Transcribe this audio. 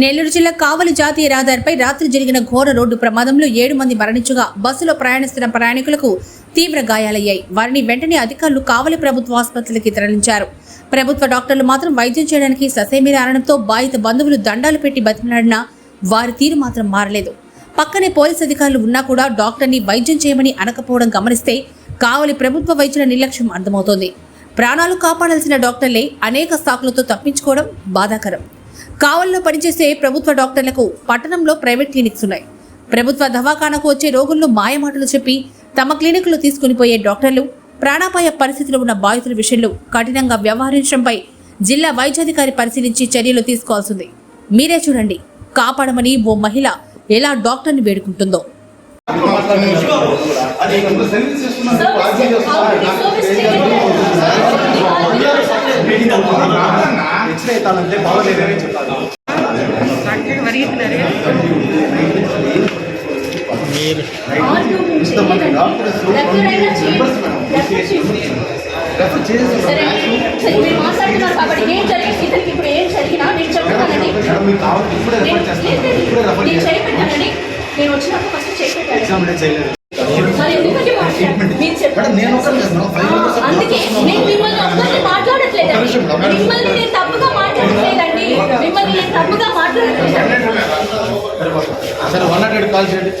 నెల్లూరు జిల్లా కావలి జాతీయ రహదారిపై రాత్రి జరిగిన ఘోర రోడ్డు ప్రమాదంలో ఏడు మంది మరణించగా బస్సులో ప్రయాణిస్తున్న ప్రయాణికులకు తీవ్ర గాయాలయ్యాయి. వారిని వెంటనే అధికారులు కావలి ప్రభుత్వ ఆసుపత్రికి తరలించారు. ప్రభుత్వ డాక్టర్లు మాత్రం వైద్యం చేయడానికి ససేమిరారణంతో బాధిత బంధువులు దండాలు పెట్టి బతిమలాడినా వారి తీరు మాత్రం మారలేదు. పక్కనే పోలీస్ అధికారులు ఉన్నా కూడా డాక్టర్ని వైద్యం చేయమని అనకపోవడం గమనిస్తే కావలి ప్రభుత్వ వైద్యుల నిర్లక్ష్యం అర్థమవుతోంది. ప్రాణాలు కాపాడాల్సిన డాక్టర్లే అనేక సాకులతో తప్పించుకోవడం బాధాకరం. కావల్లో పనిచేసే ప్రభుత్వ డాక్టర్లకు పట్టణంలో ప్రైవేట్ క్లినిక్స్ ఉన్నాయి ప్రభుత్వ దవాఖానకు వచ్చే రోగులను మాయమాటలు చెప్పి తమ క్లినిక్లో తీసుకుని పోయే డాక్టర్లు ప్రాణాపాయ పరిస్థితిలో ఉన్న బాధితుల విషయంలో కఠినంగా వ్యవహరించడంపై జిల్లా వైద్యాధికారి పరిశీలించి చర్యలు తీసుకోవాల్సింది మీరే చూడండి కాపాడమని ఓ మహిళ ఎలా డాక్టర్ని వేడుకుంటుందో ఇస్తానంటే బాగలేదని చెప్పాలి ఇంతమంది డాక్టర్స్ రెఫర్ చేసి సరే సరే మీరు మాట్లాడుతున్నారు కాబట్టి ఏం జరిగింది ఇతనికి ఇప్పుడు ఏం జరిగినా నేను చెప్తానండి మేడం మీకు కావాలి ఇప్పుడే నేను రెఫర్ చేస్తాను లేదు, ఇప్పుడే రెఫర్ నేను చేస్తాను చేపెట్టానండి నేను వచ్చినప్పుడు ఫస్ట్ చేపెట్టాను ఎగ్జామ్ డేట్ చేయలేదు మరి ఎందుకంటే మాట్లాడారు? మీరు చెప్పండి. మేడం నేను ఒకటి చేస్తున్నాను ఫైవ్ ఆ, మెంబర్స్ అందుకే నేను మిమ్మల్ని ఒక్కరిని మాట్లాడట్లేదండి ఒక్క నిమిషం, మేడం. మిమ్మల్ని నేను తప్పుగా మాట్లాడట్లేదండి మిమ్మల్ని నేను తప్పుగా మాట్లాడట్లేదు అసలు వన్ హండ్రెడ్ కాల్ చేయండి.